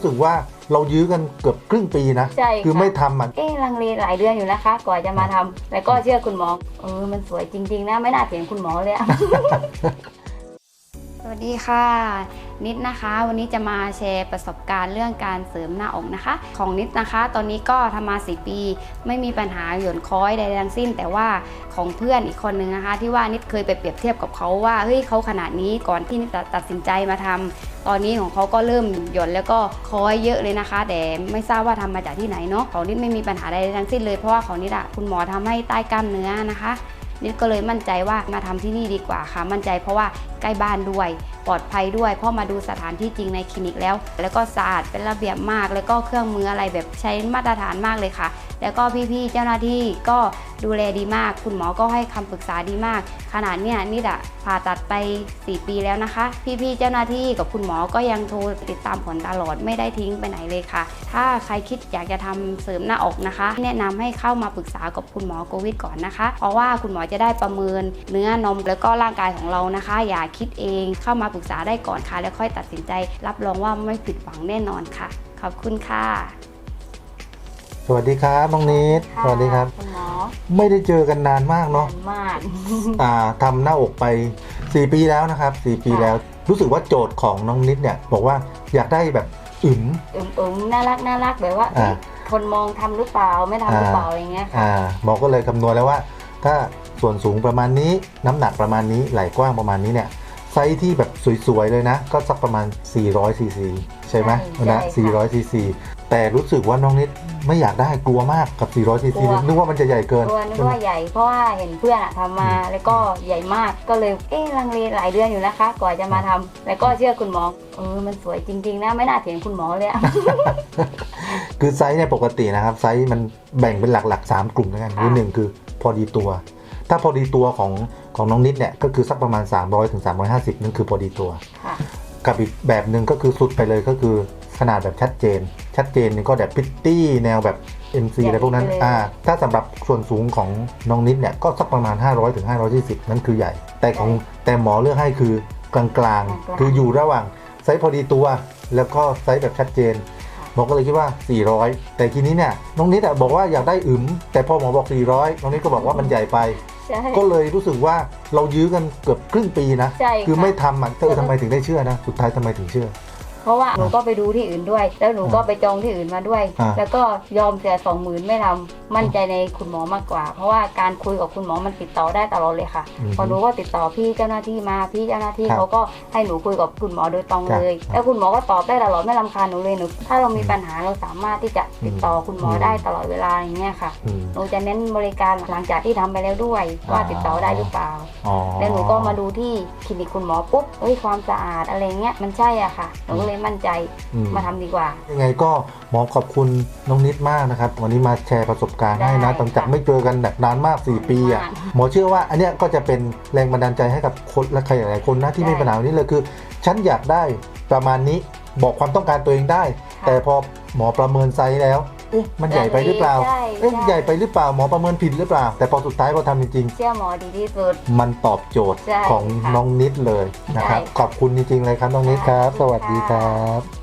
รู้สึกว่าเรายื้อกันเกือบครึ่งปีนะ ใช่คือค่ะไม่ทำอะเอ๊ะลังเลหลายเดือนอยู่นะคะกว่าจะมาทำแล้วก็เชื่อคุณหมอเออมันสวยจริง ๆ นะ ไม่น่าเถียงคุณหมอเลยอะส วัสดีค่ะ นิดนะคะ วันนี้จะมาแชร์ประสบการณ์เรื่องการเสริมหน้าอกนะคะ ของนิดนะคะ ตอนนี้ก็ทำมาสี่ปี ไม่มีปัญหาหย่อนคล้อยใดทั้งสิ้น แต่ว่าของเพื่อนอีกคนนึงนะคะ ที่ว่านิดเคยไปเปรียบเทียบกับเขาว่าเฮ้ยเขาขนาดนี้ก่อนที่นิดจะตัดสินใจมาทำตอนนี้ของเขาก็เริ่มหย่อนแล้วก็ค้อยเยอะเลยนะคะ แต่ไม่ทราบว่าทำมาจากที่ไหนเนาะของนิดไม่มีปัญหาใดทั้งสิ้นเลยเพราะว่าของนิดอะคุณหมอทำให้ใต้กล้ามเนื้อนะคะนิดก็เลยมั่นใจว่ามาทำที่นี่ดีกว่าค่ะ มั่นใจเพราะว่า ใกล้บ้านด้วย ปลอดภัยด้วยเพราะมาดูสถานที่จริงในคลินิกแล้ว แล้วก็สะอาดเป็นระเบียบมาก แล้วก็เครื่องมืออะไรแบบใช้มาตรฐานมากเลยค่ะ แล้วก็พี่ๆเจ้าหน้าที่ก็ดูแลดีมาก คุณหมอก็ให้คำปรึกษาดีมาก ขนาดเนี้ยนิดอะผ่าตัดไป 4 ปีแล้วนะคะ พี่ๆเจ้าหน้าที่กับคุณหมอก็ยังโทรติดตามผลตลอดไม่ได้ทิ้งไปไหนเลยค่ะ ถ้าใครคิดอยากจะทำเสริมหน้าอกนะคะ แนะนำให้เข้ามาปรึกษากับคุณหมอโควิดก่อนนะคะ เพราะว่าคุณหมอจะได้ประเมินเนื้อนมแล้วก็ร่างกายของเรานะคะ อย่าคิดเอง เข้ามาปรึกษาได้ก่อนค่ะ แล้วค่อยตัดสินใจ รับรองว่าไม่ผิดหวังแน่นอนค่ะ ขอบคุณค่ะ สวัสดีครับน้องนิดสวัสดีครับ คุณหมอไม่ได้เจอกันนานมากเนาะนานมากอ่าทำหน้าอกไป 4 ปีแล้วนะครับ 4 ปีค่ะแล้ว รู้สึกว่าโจทย์ของน้องนิดเนี่ย บอกว่าอยากได้แบบอึมอึมๆน่ารักน่ารักแบบว่าอ่าเอ๊ะคนมองทำหรือเปล่าไม่ทำหรือเปล่าอะไรเงี้ยค่ะ อ่าหมอก็เลยคำนวณแล้วว่า ถ้าส่วนสูงประมาณนี้น้ำหนักประมาณนี้ไหล่กว้างประมาณนี้เนี่ย ไซส์ที่แบบสวยๆเลยนะ ก็สักประมาณ 400ซีซีใช่ไหมใช่นะใช่ค่ะ 400ซีซีแต่รู้สึกว่าน้องนิดไม่อยากได้กลัวมากกับ 400ซีซีกลัว นึกว่ามันจะใหญ่เกินตัวนึกว่าใหญ่เพราะว่าเห็นเพื่อนอะทำมาแล้วก็ใหญ่มากก็เลยเอ๊ะลังเลหลายเดือนอยู่นะคะ กว่าจะมาทำแล้วก็เชื่อคุณหมอเออมันสวยจริง ๆ นะไม่น่าเถียงคุณหมอเลยอะ คือไซส์เนี่ยปกตินะครับไซส์มันแบ่งเป็นหลักๆ 3 กลุ่มด้วยกันคือหนึ่งคือพอดีตัว ถ้าพอดีตัวของของน้องนิดเนี่ยก็คือสักประมาณ 300ถึง350 นั่นคือพอดีตัวค่ะกับอีกแบบหนึ่งก็คือสุดไปเลยก็คือขนาดแบบชัดเจน ชัดเจนนี่ก็แบบพิตตี้แนวแบบ MC ใหญ่อะไรพวกนั้นไปเลยอ่าถ้าสำหรับส่วนสูงของน้องนิดเนี่ยก็สักประมาณ 500ถึง520 นั่นคือใหญ่ แต่ของแต่หมอเลือกให้คือกลางๆ คืออยู่ระหว่างไซส์พอดีตัว แล้วก็ไซส์แบบชัดเจนหมอก็เลยคิดว่า 400 แต่ทีนี้เนี่ยน้องนิดอะบอกว่าอยากได้อึมแต่พอหมอบอก 400 น้องนิดก็บอกว่ามันใหญ่ไป ใช่ก็เลยรู้สึกว่าเรายื้อกันเกือบครึ่งปีนะ ใช่คือค่ะ ไม่ทำอะเออทำไมถึงได้เชื่อนะ สุดท้ายทำไมถึงเชื่อ เพราะว่าหนูก็ไปดูที่อื่นด้วย แล้วหนูก็ไปจองที่อื่นมาด้วย อ่า แล้วก็ยอมเสียสองหมื่นไม่ทำมั่นใจในคุณหมอมากกว่า เพราะว่าการคุยกับคุณหมอมันติดต่อได้ตลอดเลยค่ะ อืม พอหนูก็ติดต่อพี่เจ้าหน้าที่มาพี่เจ้าหน้าที่ครับเขาก็ให้หนูคุยกับคุณหมอโดยตรงครับเลยแล้วคุณหมอก็ตอบได้ตลอดไม่รำคาญหนูเลยหนูถ้าเรามีปัญหาเราสามารถที่จะติดต่อคุณหมออม ได้ตลอดเวลาอย่างเงี้ยค่ะอืม หนูจะเน้นบริการหลังจากที่ทำไปแล้วด้วยว่าอ่าติดต่อได้หรือเปล่า อ๋อ แล้วหนูก็มาดูที่คลินิกคุณหมอปุ๊บเอ้ยความสะอาดอะไรเงี้ยมันใช่อะค่ะหนูก็เลยมั่นใจอืม มาทำดีกว่า ยังไงก็หมอขอบคุณน้องนิดมากนะครับ วันนี้มาแชร์ประสบการณ์ให้ได้นะตั้งจากไม่เจอกันแบบนานมาก 4 ปีอะ นานมากหมอเชื่อว่าอันเนี้ยก็จะเป็นแรงบันดาลใจให้กับคนและใครหลายๆคนนะที่ใช่มีปัญหาแบบนี้เลยคือ ฉันอยากได้ประมาณนี้บอกความต้องการตัวเองได้ค่ะแต่พอหมอประเมินไซส์แล้ว เอ๊ะมันใหญ่ไปหรือเปล่า ใช่เอ๊ะใช่ ใหญ่ไปหรือเปล่าหมอประเมินผิดหรือเปล่า แต่พอสุดท้ายพอทำจริงเชื่อหมอดีที่สุด ๆ มันตอบโจทย์ใช่ของค่ะน้องนิดเลยนะครับ ใช่ค่ะขอบคุณจริงๆเลยครับน้องนิดครับค่ะสวัสดีครับ